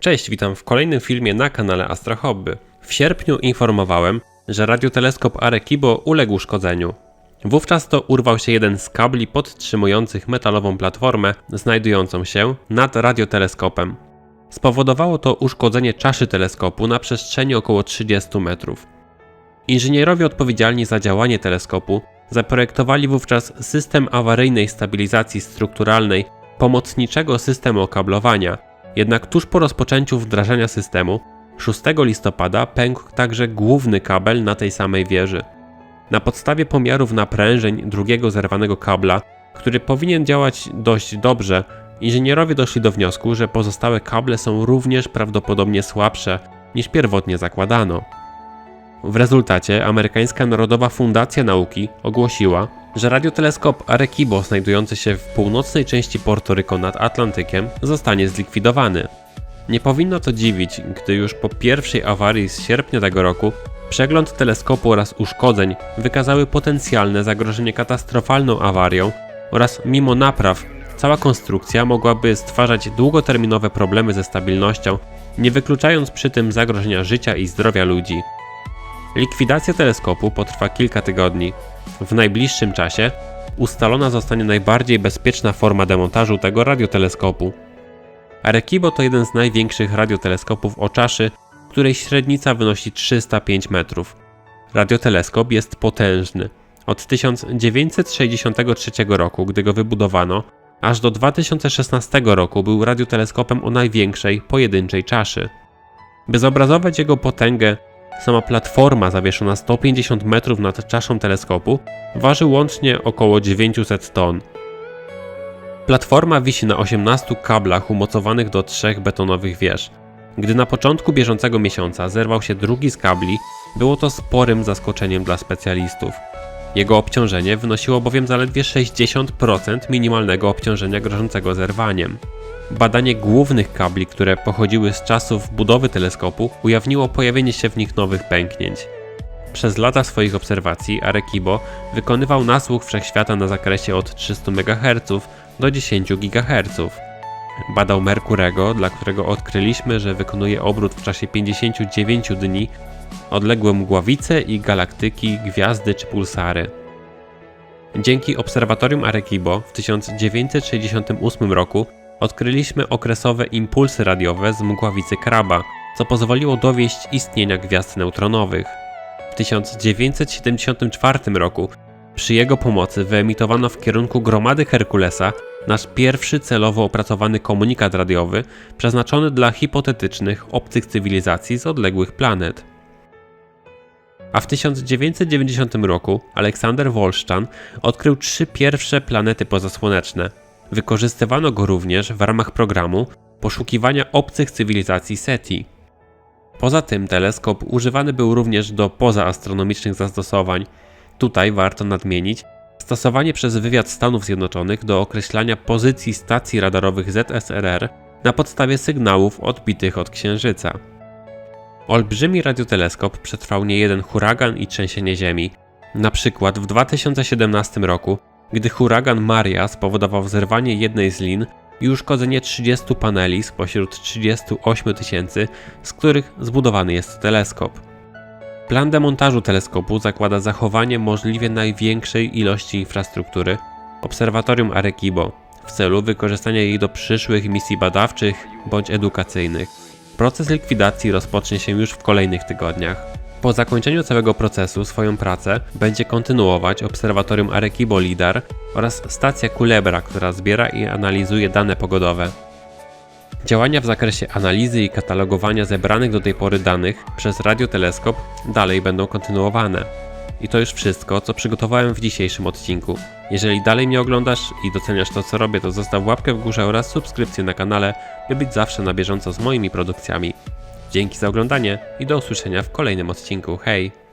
Cześć, witam w kolejnym filmie na kanale Astra Hobby. W sierpniu informowałem, że radioteleskop Arequibo uległ uszkodzeniu. Wówczas to urwał się jeden z kabli podtrzymujących metalową platformę znajdującą się nad radioteleskopem. Spowodowało to uszkodzenie czaszy teleskopu na przestrzeni około 30 metrów. Inżynierowie odpowiedzialni za działanie teleskopu zaprojektowali wówczas system awaryjnej stabilizacji strukturalnej pomocniczego systemu okablowania, jednak tuż po rozpoczęciu wdrażania systemu 6 listopada pękł także główny kabel na tej samej wieży. Na podstawie pomiarów naprężeń drugiego zerwanego kabla, który powinien działać dość dobrze, inżynierowie doszli do wniosku, że pozostałe kable są również prawdopodobnie słabsze niż pierwotnie zakładano. W rezultacie amerykańska Narodowa Fundacja Nauki ogłosiła, że radioteleskop Arequibo znajdujący się w północnej części Porto Rico nad Atlantykiem zostanie zlikwidowany. Nie powinno to dziwić, gdy już po pierwszej awarii z sierpnia tego roku przegląd teleskopu oraz uszkodzeń wykazały potencjalne zagrożenie katastrofalną awarią oraz mimo napraw cała konstrukcja mogłaby stwarzać długoterminowe problemy ze stabilnością, nie wykluczając przy tym zagrożenia życia i zdrowia ludzi. Likwidacja teleskopu potrwa kilka tygodni. W najbliższym czasie ustalona zostanie najbardziej bezpieczna forma demontażu tego radioteleskopu. Arequibo to jeden z największych radioteleskopów o czaszy, której średnica wynosi 305 metrów. Radioteleskop jest potężny. Od 1963 roku, gdy go wybudowano, aż do 2016 roku był radioteleskopem o największej pojedynczej czaszy. By zobrazować jego potęgę, sama platforma zawieszona 150 metrów nad czaszą teleskopu waży łącznie około 900 ton. Platforma wisi na 18 kablach umocowanych do trzech betonowych wież. Gdy na początku bieżącego miesiąca zerwał się drugi z kabli, było to sporym zaskoczeniem dla specjalistów. Jego obciążenie wynosiło bowiem zaledwie 60% minimalnego obciążenia grożącego zerwaniem. Badanie głównych kabli, które pochodziły z czasów budowy teleskopu, ujawniło pojawienie się w nich nowych pęknięć. Przez lata swoich obserwacji Arequibo wykonywał nasłuch wszechświata na zakresie od 300 MHz do 10 GHz. Badał Merkurego, dla którego odkryliśmy, że wykonuje obrót w czasie 59 dni, odległe mgławice i galaktyki, gwiazdy czy pulsary. Dzięki obserwatorium Arequibo w 1968 roku odkryliśmy okresowe impulsy radiowe z mgławicy Kraba, co pozwoliło dowieść istnienia gwiazd neutronowych. W 1974 roku przy jego pomocy wyemitowano w kierunku gromady Herkulesa nasz pierwszy celowo opracowany komunikat radiowy przeznaczony dla hipotetycznych obcych cywilizacji z odległych planet. A w 1990 roku Aleksander Wolszczan odkrył trzy pierwsze planety pozasłoneczne. Wykorzystywano go również w ramach programu poszukiwania obcych cywilizacji SETI. Poza tym teleskop używany był również do pozaastronomicznych zastosowań. Tutaj warto nadmienić stosowanie przez wywiad Stanów Zjednoczonych do określania pozycji stacji radarowych ZSRR na podstawie sygnałów odbitych od Księżyca. Olbrzymi radioteleskop przetrwał niejeden huragan i trzęsienie ziemi. Na przykład w 2017 roku, gdy huragan Maria spowodował zerwanie jednej z lin i uszkodzenie 30 paneli spośród 38 tysięcy, z których zbudowany jest teleskop. Plan demontażu teleskopu zakłada zachowanie możliwie największej ilości infrastruktury obserwatorium Arequibo w celu wykorzystania jej do przyszłych misji badawczych bądź edukacyjnych. Proces likwidacji rozpocznie się już w kolejnych tygodniach. Po zakończeniu całego procesu swoją pracę będzie kontynuować Obserwatorium Arequibo LIDAR oraz stacja Culebra, która zbiera i analizuje dane pogodowe. Działania w zakresie analizy i katalogowania zebranych do tej pory danych przez radioteleskop dalej będą kontynuowane. I to już wszystko, co przygotowałem w dzisiejszym odcinku. Jeżeli dalej mnie oglądasz i doceniasz to, co robię, to zostaw łapkę w górze oraz subskrypcję na kanale, by być zawsze na bieżąco z moimi produkcjami. Dzięki za oglądanie i do usłyszenia w kolejnym odcinku. Hej!